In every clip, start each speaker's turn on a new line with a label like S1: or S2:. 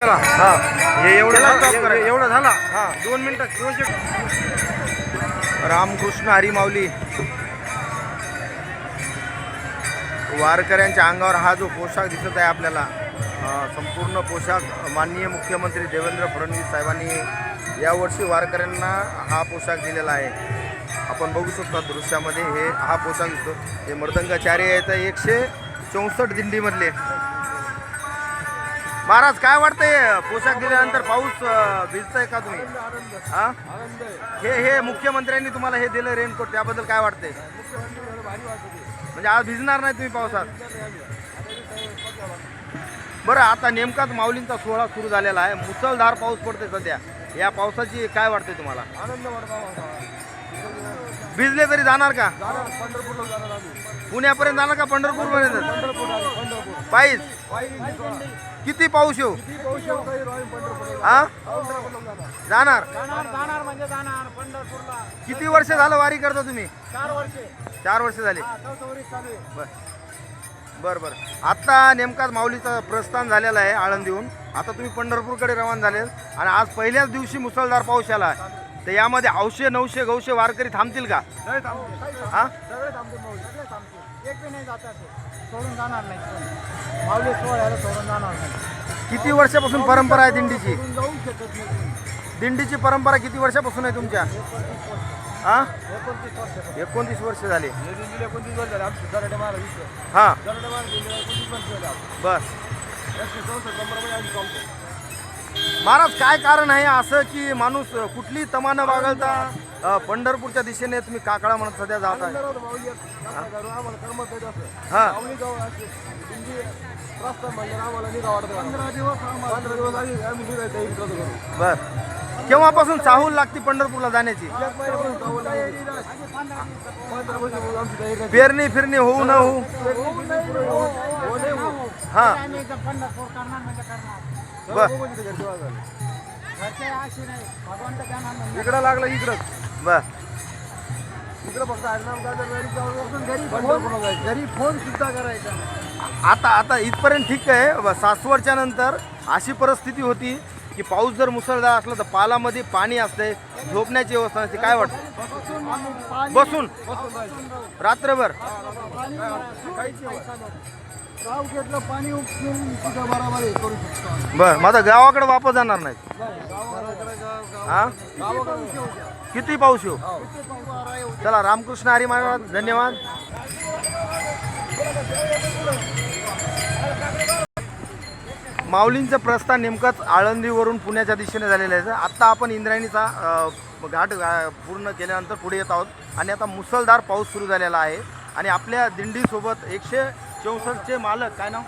S1: हा.
S2: हे एवढं
S1: झाला.
S2: हा.
S1: दोन मिनिटं दोनशे
S2: रामकृष्ण हरी माऊली वारकऱ्यांच्या अंगावर हा जो पोशाख दिसत आहे आपल्याला संपूर्ण पोशाख माननीय मुख्यमंत्री देवेंद्र फडणवीस साहेबांनी यावर्षी वारकऱ्यांना हा पोशाख दिलेला आहे. आपण बघू शकतो दृश्यामध्ये हे हा पोशाख दिसतो हे मृदंगाचार्य आहेत एकशे चौसष्ट दिंडीमधले महाराज काय वाटतंय? पोशाख दिल्यानंतर पाऊस अं, का तुम्ही? हा? हे हे मुख्यमंत्र्यांनी तुम्हाला हे दिलं रेनकोट त्याबद्दल काय वाटतंय? म्हणजे आज भिजणार नाही तुम्ही पावसात? बरं आता नेमकाच माऊलींचा सोहळा सुरू झालेला आहे. मुसळधार पाऊस पडते सध्या. या पावसाची काय वाटते तुम्हाला? भिजले तरी जाणार का? पुण्यापर्यंत जाणार का? पंढरपूर पर्यंत
S1: पंढरपूर
S2: पायीच? किती पाऊस येऊ? हा
S1: पंढरपूरला जाणार
S2: जाणार.
S1: जाणार जाणार म्हणजे जाणार पंढरपूरला.
S2: किती वर्ष झालं वारी करता तुम्ही?
S1: चार वर्षे.
S2: चार वर्ष झाले.
S1: हा
S2: बर. बर बर. आता नेमकाच माऊलीचं प्रस्थान झालेलं आहे आळंदीहून. आता तुम्ही पंढरपूरकडे रवाना झाले आणि आज पहिल्याच दिवशी मुसळधार पाऊस आला. आहे तर यामध्ये औशे नऊशे गौशे वारकरी थांबतील का? हा?
S1: सगळे माऊली सगळे एक बी नाही. सोडून जाणार नाही कोणी. माऊली सोहळ्याला सोडून जाणार नाही.
S2: किती वर्षापासून परंपरा आहे दिंडीची?
S1: सोडून जाऊ शकत नाही कोणी.
S2: दिंडीची परंपरा किती वर्षापासून आहे तुमच्या? हा?
S1: एकोणतीस वर्ष.
S2: एकोणतीस वर्ष झाली.
S1: हे दिंडीला एकोणतीस वर्ष झाले. आमची दराडे
S2: हा.
S1: दराडे महाराज दिंडीला एकोणतीस वर्ष झाले आमची.
S2: बर
S1: एकशे चौसष्ट नंबरमध्ये आम्ही चालतो
S2: महाराज काय कारण आहे असं की माणूस कुठली तमा न बागळता अ, पंढरपूरच्या दिशेने तुम्ही काकळा म्हणत सध्या जात आहे. हा?
S1: इकडं करू.
S2: बर. केव्हापासून चाहूल लागते पंढरपूरला जाण्याची. पेरणी फिरणी होऊ न होऊ?
S1: हो.
S2: बर
S1: इकडं लागलं इकडं.
S2: बर
S1: इकडं फक्त हरिनाम गाजर घरी जाऊन घरी पंढरपूरला जायचं. घरी फोन सुद्धा करायचा
S2: आता आता इथपर्यंत ठीक आहे. सासवडच्या नंतर अशी परिस्थिती होती की पाऊस जर मुसळधार असला तर पालामध्ये पाणी असते झोपण्याची व्यवस्था नसते. काय वाटतं? बसून रात्रभर.
S1: पाणी उपसून बरोबर हे करू शकतो.
S2: बर माझा गावाकडे वापस जाणार नाही हा? किती पाऊस येऊ? चला रामकृष्ण हरी महाराज धन्यवाद. माऊलींचं प्रस्थान नेमकंच आळंदीवरून पुण्याच्या दिशेने झालेलं आहे. आत्ता आपण इंद्रायणीचा घाट पूर्ण केल्यानंतर पुढे येत आहोत. आणि आता मुसळधार पाऊस सुरू झालेला आहे. आणि आपल्या दिंडीसोबत एकशे चौसष्टचे मालक काय नाव?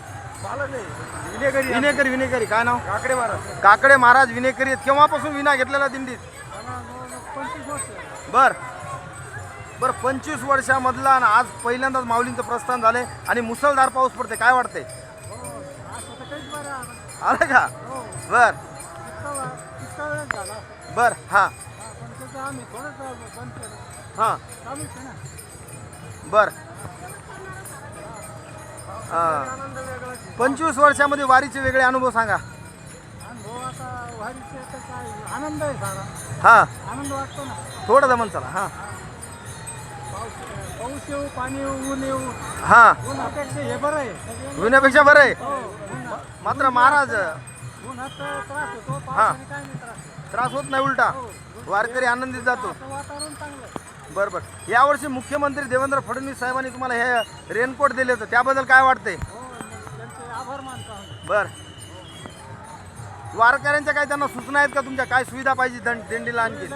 S1: विनेगरी
S2: विनेकरी विनेकरी काय नाव?
S1: काकडे महाराज.
S2: काकडे महाराज विनेकरी आहेत. केव्हापासून विना घेतलेला दिंडीत? बर. बर पंचवीस वर्षामधला आणि आज पहिल्यांदाच माऊलींचं प्रस्थान झालंय आणि मुसळधार पाऊस पडते काय वाटते आलं का? बर.
S1: वेळच झाला.
S2: बर हा. हा बर. हा. पंचवीस वर्षामध्ये वारीचे वेगळे अनुभव सांगा.
S1: आणि भाऊ आता वारीचे तर काय आनंद आहे सारा.
S2: हा.
S1: आनंद वाटतो ना.
S2: थोडं दमन चला हा.
S1: पाऊस पाऊस येऊ पाणी येऊ ऊन येऊ.
S2: हा.
S1: ऊन अपेक्षा हे बरं आहे.
S2: विण्यापेक्षा बरं आहे.
S1: हो ऊन
S2: मात्र महाराज
S1: उन्हात त्रास होतो.
S2: हा.
S1: पावसाने काय नाही त्रास होत.
S2: त्रास होत नाही उलटा. वारकरी आनंदित जातो.
S1: आता वातावरण चांगलं आहे.
S2: बरं बरं. यावर्षी मुख्यमंत्री देवेंद्र फडणवीस साहेबांनी तुम्हाला हे रेनकोट दिले होते. त्याबद्दल काय वाटतंय?
S1: हो आभार मानतो
S2: बर. वारकऱ्यांच्या काय त्यांना सूचना आहेत का तुमच्या? काय सुविधा पाहिजे दं- दिंडीला आणखी?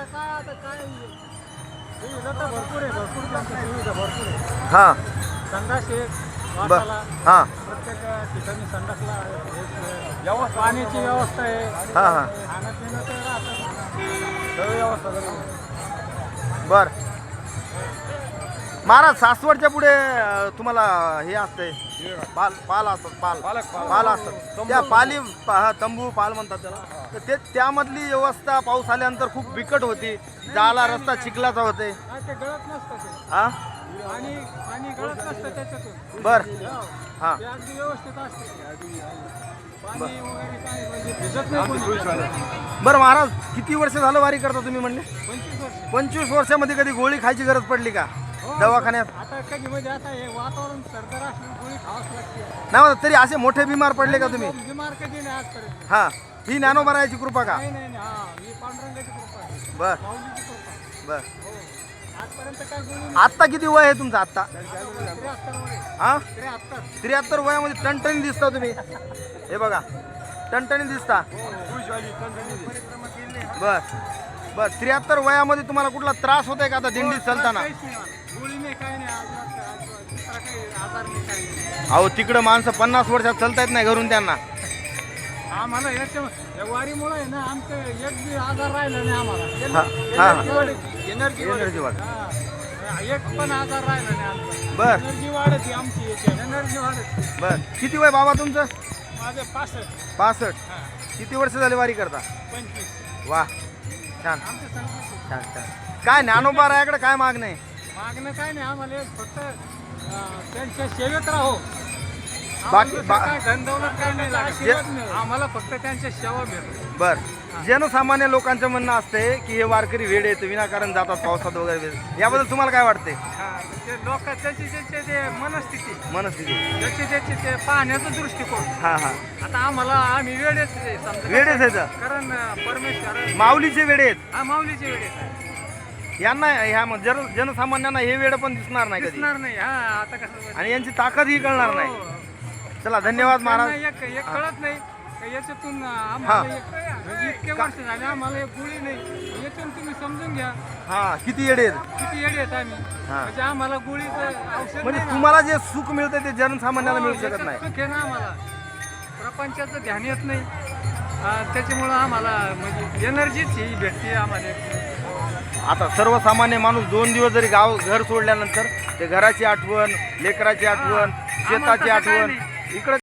S2: हां.
S1: संडास
S2: हां.
S1: पाण्याची व्यवस्था आहे.
S2: हां हां. बर. महाराज सासवडच्या पुढे अं, तुम्हाला हे असतंय. पाल पाल असतात पाल. पाल असतात. त्या पाली पा- हा, तंबू पाल म्हणतात त्याला. तर ते त्यामधली व्यवस्था पाऊस आल्यानंतर खूप बिकट होती. जायला रस्ता चिखलाचा होते हा?
S1: पाणी पाणी गळत नसतं त्याच्यातून.
S2: बर.
S1: हो.
S2: हा
S1: ते अगदी व्यवस्थित असते.
S3: पाणी वगैरे काय म्हणजे भिजत नाही कोणी.
S2: बरं महाराज किती वर्ष झालं वारी करता तुम्ही म्हणले?
S3: पंचवीस वर्ष.
S2: पंचवीस वर्षामध्ये कधी गोळी खायची गरज पडली का?
S3: हो.
S2: दवाखान्यात?
S3: आता कधी म्हणजे आता हे वातावरण सरदर असलं गोळी खावाच लागते.
S2: नाही म्हणत, तरी असे मोठे बिमार पडले का तुम्ही?
S3: बिमार कधी नाही आजपर्यंत.
S2: हा. ही ज्ञानोबरायाची कृपा का?
S3: नाही नाही नाही, हा ही पांडुरंगाची कृपा आहे.
S2: बर.
S3: माऊलीची कृपा
S2: बर.
S3: हो.
S2: आत्ता किती वय आहे तुमचं आत्ता? हा?
S3: त्र्याहत्तर
S2: वयामध्ये टणटणी दिसता तुम्ही. हे बघा टणटणी दिसता. बस बस त्र्याहत्तर वयामध्ये तुम्हाला कुठला त्रास होतोय का आता दिंडीत चालताना? अहो तिकडं माणसं पन्नास वर्षात चालता येत नाही घरून त्यांना.
S3: आम्हाला याच्या वारीमुळे आहे ना आमचं एक बी आजार राहिला नाही आम्हाला.
S2: हा हा
S3: एनर्जी. एनर्जी
S2: एनर्जी वाढ.
S3: एक पण आजार राहिला नाही आमचा.
S2: बर.
S3: एनर्जी वाढते आमची एनर्जी वाढते
S2: बर. किती वय बाबा तुमचं?
S3: माझे पासष्ट.
S2: पासष्ट.
S3: हा.
S2: किती वर्ष झाले वारी करता?
S3: पंचवीस.
S2: वा. छान.
S3: आमचं संकल्प.
S2: छान छान. काय ज्ञानोबा रायाकडे काय मागणं आहे?
S3: मागणं काय नाही आम्हाला एक फक्त अं, त्यांच्या सेवेत राहो.
S2: बाकी- बा-
S3: धनदौलत काय नाही लागत. आम्हाला फक्त त्यांच्या सेवा भेटतो
S2: बर. जनसामान्य लोकांचं म्हणणं असते की हे वारकरी वेळ येत विनाकारण जातात पावसात वगैरे याबद्दल तुम्हाला काय वाटते
S3: हा, ते लोक त्याची त्याचे ते मनस्थिती.
S2: मनस्थिती.
S3: त्याची त्याची ते पाहण्याचा दृष्टिकोन.
S2: हा हा.
S3: आता आम्हाला आम्ही वेळेच आहे समजा.
S2: वेळेच आहे तर.
S3: कारण अं, परमेश्वर
S2: माऊलीचे वेळ आहेत.
S3: हा माऊलीचे वेळेत
S2: यांना ह्या म- जन जनसामान्यांना हे वेळ पण दिसणार नाही कधी.
S3: दिसणार नाही. हा आता कसं
S2: आणि यांची ताकदही कळणार नाही.
S3: हो.
S2: चला धन्यवाद महाराज.
S3: एक एक कळत नाही. याच्यातून आम्हाला एक इतके वर्ष झाले आम्हाला एक गोळी नाही. याच्यातून तुम्ही समजून घ्या.
S2: हा किती येडे आहेत?
S3: किती येडे आहेत आम्ही.
S2: हा.
S3: म्हणजे आम्हाला गोळीचं औषध
S2: म्हणजे
S3: नाही ना.
S2: तुम्हाला जे सुख मिळतं ते जनसामान्याला
S3: हो,
S2: मिळू शकत
S3: याच्यात
S2: नाही.
S3: सुख आहे ना आम्हाला. प्रपंचाचं ध्यान येत नाही. अं, त्याच्यामुळं आम्हाला म्हणजे एनर्जीच ही भेटते आम्हाला.
S2: आता सर्वसामान्य माणूस दोन दिवस जरी गाव घर सोडल्यानंतर ते घराची आठवण लेकराची आठवण शेताची आठवण
S3: नाही.
S2: इकडे